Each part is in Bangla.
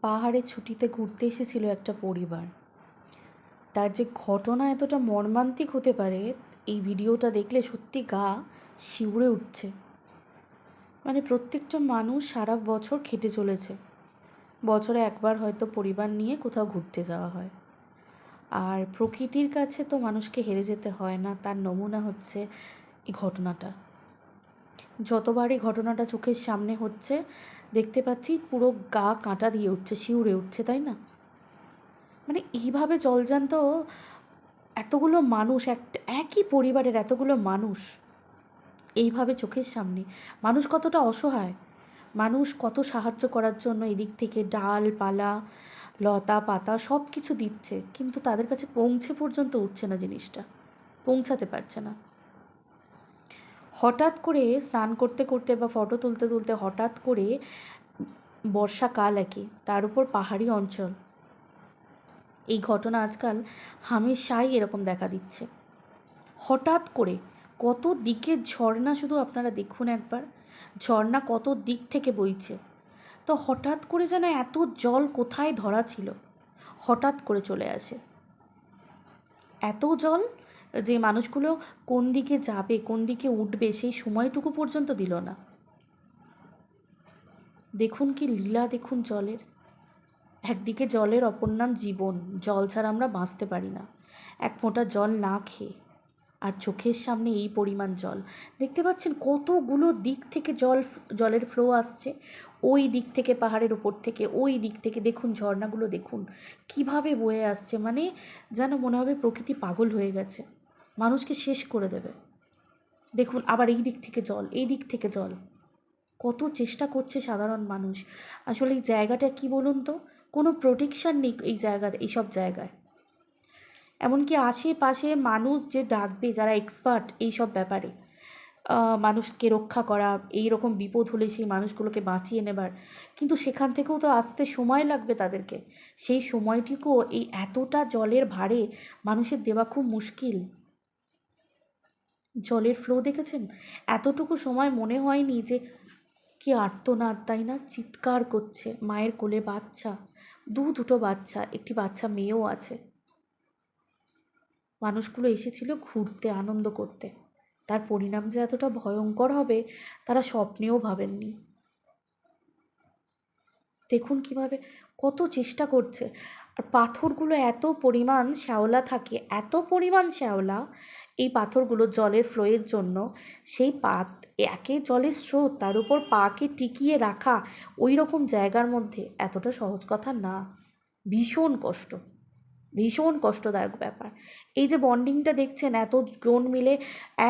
পাহাড়ে ছুটিতে ঘুরতে এসেছিল একটা পরিবার। তার যে ঘটনা এতটা মর্মান্তিক হতে পারে, এই ভিডিওটা দেখলে সত্যি গা শিউরে উঠছে। মানে প্রত্যেকটা মানুষ সারা বছর খেটে চলেছে। বছরে একবার হয়তো পরিবার নিয়ে কোথাও ঘুরতে যাওয়া হয়। আর প্রকৃতির কাছে তো মানুষকে হেরে যেতে হয় না, তার নমুনা হচ্ছে এই ঘটনাটা। যতবারই ঘটনাটা চোখের সামনে হচ্ছে, দেখতে পাচ্ছি পুরো গা কাঁটা দিয়ে উঠছে, শিউরে উঠছে, তাই না? মানে এইভাবে জলজান্ত এতগুলো মানুষ একটা একই পরিবারের এতগুলো মানুষ এইভাবে চোখের সামনে। মানুষ কতটা অসহায়? মানুষ কত সাহায্য করার জন্য এদিক থেকে ডাল পালা লতা পাতা সব কিছু দিচ্ছে, কিন্তু তাদের কাছে পৌঁছে পর্যন্ত উঠছে না জিনিসটা, পৌঁছাতে পারছে না। হঠাৎ করে স্নান করতে করতে বা ফটো তুলতে তুলতে হঠাৎ করে বর্ষাকাল একে, তার উপর পাহাড়ি অঞ্চল। এই ঘটনা আজকাল হামেশাই এরকম দেখা দিচ্ছে। হঠাৎ করে কত দিকের ঝর্ণা শুধু আপনারা দেখুন একবার, ঝর্ণা কত দিক থেকে বইছে। তো হঠাৎ করে যেন এত জল কোথায় ধরা ছিল, হঠাৎ করে চলে আসে। এত জল যে মানুষগুলো কোন দিকে যাবে, কোন দিকে উঠবে, সেই সময়টুকু পর্যন্ত দিল না। দেখুন কি লীলা, দেখুন জলের। একদিকে জলের অপর নাম জীবন, জল ছাড়া আমরা বাঁচতে পারি না। এক ফোঁটা জল না খেয়ে, আর চোখের সামনে এই পরিমাণ জল। দেখতে পাচ্ছেন কতগুলো দিক থেকে জল, জলের ফ্লো আসছে। ওই দিক থেকে, পাহাড়ের ওপর থেকে, ওই দিক থেকে। দেখুন ঝর্ণাগুলো, দেখুন। কীভাবে বয়ে আসছে মানে যেন মনে হবে প্রকৃতি পাগল হয়ে গেছে। মানুষকে শেষ করে দেবে। দেখুন, আবার এই দিক থেকে জল, এই দিক থেকে জল। কত চেষ্টা করছে সাধারণ মানুষ। আসলে এই জায়গাটা কি বলুন তো? কোনো প্রোটেকশান নেই এই জায়গাতে এইসব জায়গায়। এমনকি আশেপাশে মানুষ যে ডাকবে, যারা এক্সপার্ট এইসব ব্যাপারে মানুষকে রক্ষা করা, এই রকম বিপদ হলে সেই মানুষগুলোকে বাঁচিয়ে নেবার। কিন্তু সেখান থেকেও তো আসতে সময় লাগবে তাদেরকে। সেই সময়টিকেও এই এতটা জলের ভারে মানুষের দেওয়া খুব মুশকিল। জলের ফ্লো দেখেছেন? এতটুকু সময় মনে হয়নি যে কি আর্তনাদ, তাই না? চিৎকার করছে, মায়ের কোলে বাচ্চা, দু দুটো বাচ্চা, একটি বাচ্চা মেয়েও আছে। মানুষগুলো এসেছিল ঘুরতে, আনন্দ করতে। তার পরিণাম যে এতটা ভয়ঙ্কর হবে, তারা স্বপ্নেও ভাবেননি। দেখুন কীভাবে কত চেষ্টা করছে। আর পাথরগুলো এত পরিমাণ শ্যাওলা থাকে, এত পরিমাণ শ্যাওলা এই পাথরগুলো জলের ফ্লোয়ের জন্য। সেই পাত একে জলের স্রোত, তার উপর পাকে টিকিয়ে রাখা ওই রকম জায়গার মধ্যে এতটা সহজ কথা না। ভীষণ কষ্ট, ভীষণ কষ্টদায়ক ব্যাপার। এই যে বন্ডিংটা দেখছেন, এত জন মিলে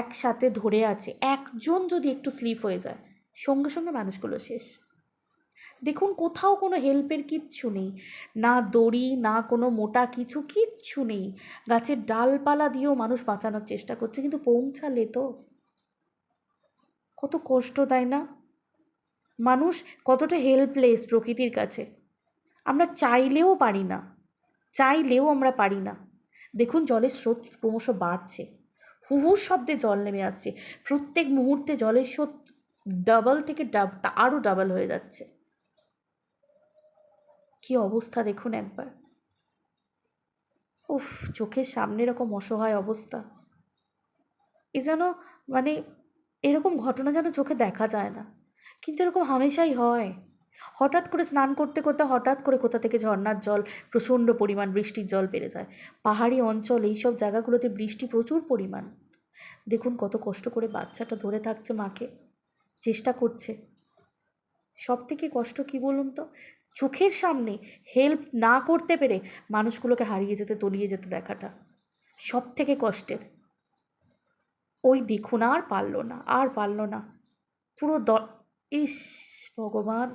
একসাথে ধরে আছে, একজন যদি একটু স্লিপ হয়ে যায়, সঙ্গে সঙ্গে মানুষগুলো শেষ। দেখুন, কোথাও কোনো হেল্পের কিচ্ছু নেই। না দড়ি, না কোনো মোটা কিছু, কিচ্ছু নেই। গাছের ডালপালা দিয়েও মানুষ বাঁচানোর চেষ্টা করছে, কিন্তু পৌঁছালে তো? কত কষ্ট, তাই না? মানুষ কতটা হেল্পলেস প্রকৃতির কাছে। আমরা চাইলেও পারি না। চাইলেও আমরা পারি না। দেখুন, জলের স্রোত ক্রমশ বাড়ছে। হুহুর শব্দে জল নেমে আসছে। প্রত্যেক মুহূর্তে জলের স্রোত ডাবল থেকে ডাব আরও ডাবল হয়ে যাচ্ছে। কি অবস্থা দেখুন একবার। উফ, চোখের সামনে এরকম অসহায় অবস্থা। এ যেন মানে এরকম ঘটনা যেন চোখে দেখা যায় না। কিন্তু এরকম হামেশাই হয়। হঠাৎ করে স্নান করতে করতে, হঠাৎ করে কোথা থেকে ঝর্নার জল, প্রচণ্ড পরিমাণ বৃষ্টির জল বেড়ে যায়। পাহাড়ি অঞ্চল, এইসব জায়গাগুলোতে বৃষ্টি প্রচুর পরিমাণ। দেখুন কত কষ্ট করে বাচ্চাটা ধরে থাকছে মাকে। চেষ্টা করছে। সব থেকে কষ্ট কি বলুন তো? চোখের সামনে হেল্প না করতে পেরে মানুষগুলোকে হারিয়ে যেতে, তলিয়ে যেতে দেখাটা সব থেকে কষ্টের। ওই দেখুন আর পারল না, আর পারল না। পুরো দ, ইস ভগবান,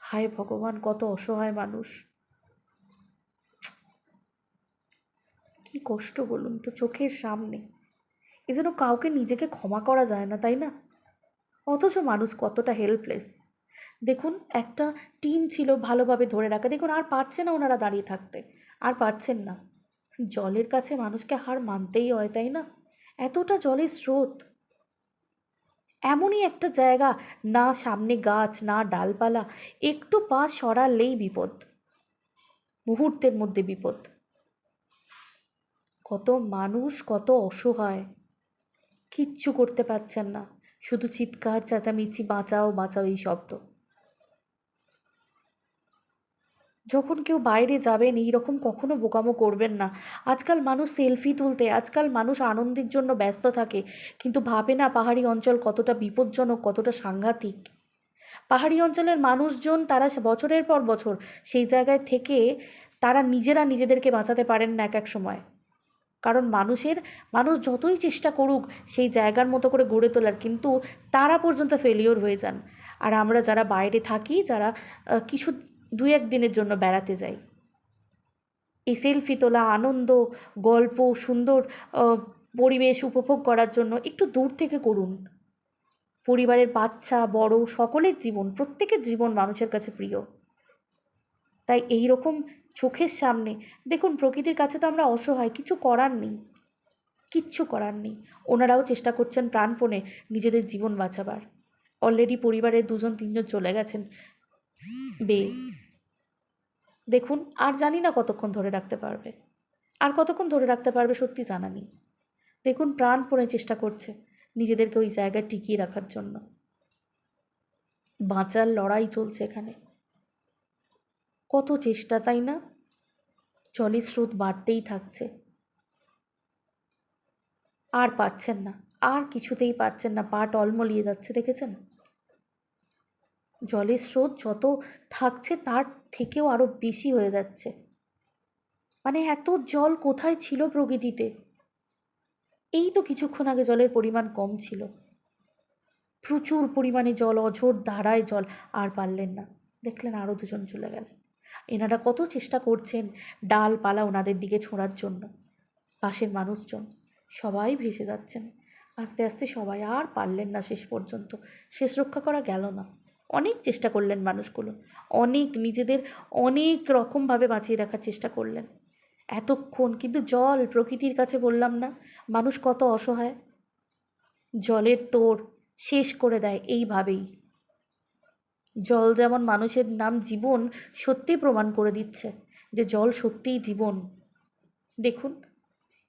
হায় ভগবান, কত অসহায় মানুষ। কি কষ্ট বলুন তো, চোখের সামনে। এ যেন কাউকে নিজেকে ক্ষমা করা যায় না, তাই না? অথচ মানুষ কতটা হেল্পলেস দেখুন, একটা টিম ছিল ভালোভাবে ধরে রাখা। দেখুন, আর পারছে না ওনারা দাঁড়িয়ে থাকতে। আর পারছেন না। জলের কাছে মানুষকে হার মানতেই হয়, তাই না? এতটা জলের স্রোত। এমনই একটা জায়গা, না সামনে গাছ, না ডালপালা, একটু পা সরালেই বিপদ। মুহূর্তের মধ্যে বিপদ। কত মানুষ, কত অসহায়। কিচ্ছু করতে পারছেন না। শুধু চিৎকার, চেঁচামেচি, বাঁচাও বাঁচাও এই শব্দ। যখন কেউ বাইরে যাবেন এই রকম কখনো বোকামো করবেন না। আজকাল মানুষ সেলফি তুলতে, আজকাল মানুষ আনন্দের জন্য ব্যস্ত থাকে। কিন্তু ভাবে না পাহাড়ি অঞ্চল কতটা বিপজ্জনক, কতটা সাংঘাতিক। পাহাড়ি অঞ্চলের মানুষজন তারা বছরের পর বছর সেই জায়গায় থেকে তারা নিজেরা নিজেদেরকে বাঁচাতে পারেন না এক এক সময়। কারণ মানুষের, মানুষ যতই চেষ্টা করুক, সেই জায়গার মতো করে গড়ে তোলার, কিন্তু তারা পর্যন্ত ফেলিওর হয়ে যান। আর আমরা যারা বাইরে থাকি, যারা কিছু দু এক দিনের জন্য বেড়াতে যাই। এই সেলফি তোলা, আনন্দ, গল্প, সুন্দর পরিবেশ উপভোগ করার জন্য একটু দূর থেকে করুন। পরিবারের বাচ্চা, বড়, সকলের জীবন, প্রত্যেকের জীবন মানুষের কাছে প্রিয়। তাই এই রকম চোখের সামনে, দেখুন প্রকৃতির কাছে তো আমরা অসহায়, কিছু করার নেই। কিচ্ছু করার নেই। ওনারাও চেষ্টা করছেন প্রাণপণে নিজেদের জীবন বাঁচাবার। অলরেডি পরিবারের দুজন, তিনজন চলে গেছেন। বে দেখুন, আর জানি না কতক্ষণ ধরে রাখতে পারবে। আর কতক্ষণ ধরে রাখতে পারবে সত্যি জানা নেই। দেখুন, প্রাণপণে চেষ্টা করছে নিজেদেরকে ওই জায়গায় টিকিয়ে রাখার জন্য। বাঁচার লড়াই চলছে এখানে। কত চেষ্টা, তাই না? জলের স্রোত বাড়তেই থাকছে। আর পারছেন না, আর কিছুতেই পারছেন না, পা টলমলিয়ে যাচ্ছে, দেখেছেন? জলের স্রোত যত থাকছে তার থেকেও আরও বেশি হয়ে যাচ্ছে। মানে এত জল কোথায় ছিল প্রকৃতিতে? এই তো কিছুক্ষণ আগে জলের পরিমাণ কম ছিল। প্রচুর পরিমাণে জল, অঝোর ধারায় জল, আর পারলেন না। দেখলেন আরও দুজন চলে গেলেন। এনারা কত চেষ্টা করছেন ডালপালা ওনাদের দিকে ছোঁড়ার জন্য। পাশের মানুষজন সবাই ভেসে যাচ্ছেন। আস্তে আস্তে সবাই আর পারলেন না শেষ পর্যন্ত। শেষ রক্ষা করা গেল না। অনেক চেষ্টা করলেন মানুষগুলো। অনেক নিজেদের অনেক রকমভাবে বাঁচিয়ে রাখার চেষ্টা করলেন। এতক্ষণ কিন্তু জল প্রকৃতির কাছে বললাম না, মানুষ কত অসহায়। জলের তোর শেষ করে দেয় এইভাবেই। জল যেমন মানুষের নাম জীবন সত্যি প্রমাণ করে দিচ্ছে যে জল সত্যিই জীবন। দেখুন,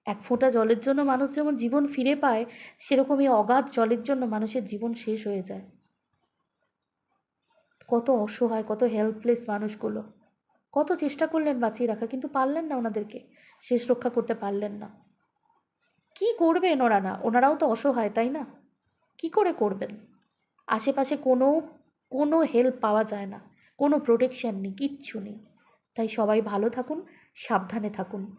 এক ফোঁটা জলের জন্য মানুষ যেমন জীবন ফিরে পায়, সেরকমই অগাধ জলের জন্য মানুষের জীবন শেষ হয়ে যায়। কত অসহায়, কত হেল্পলেস মানুষগুলো। কত চেষ্টা করলেন বাঁচিয়ে রাখার, কিন্তু পারলেন না ওনাদেরকে। শেষ রক্ষা করতে পারলেন না। কি করবেন ওরা না? ওনারাও তো অসহায়, তাই না? কি করে করবেন? আশেপাশে কোনো কোনো হেল্প পাওয়া যায় না। কোনো প্রোটেকশন নেই, কিচ্ছু নেই। তাই সবাই ভালো থাকুন, সাবধানে থাকুন।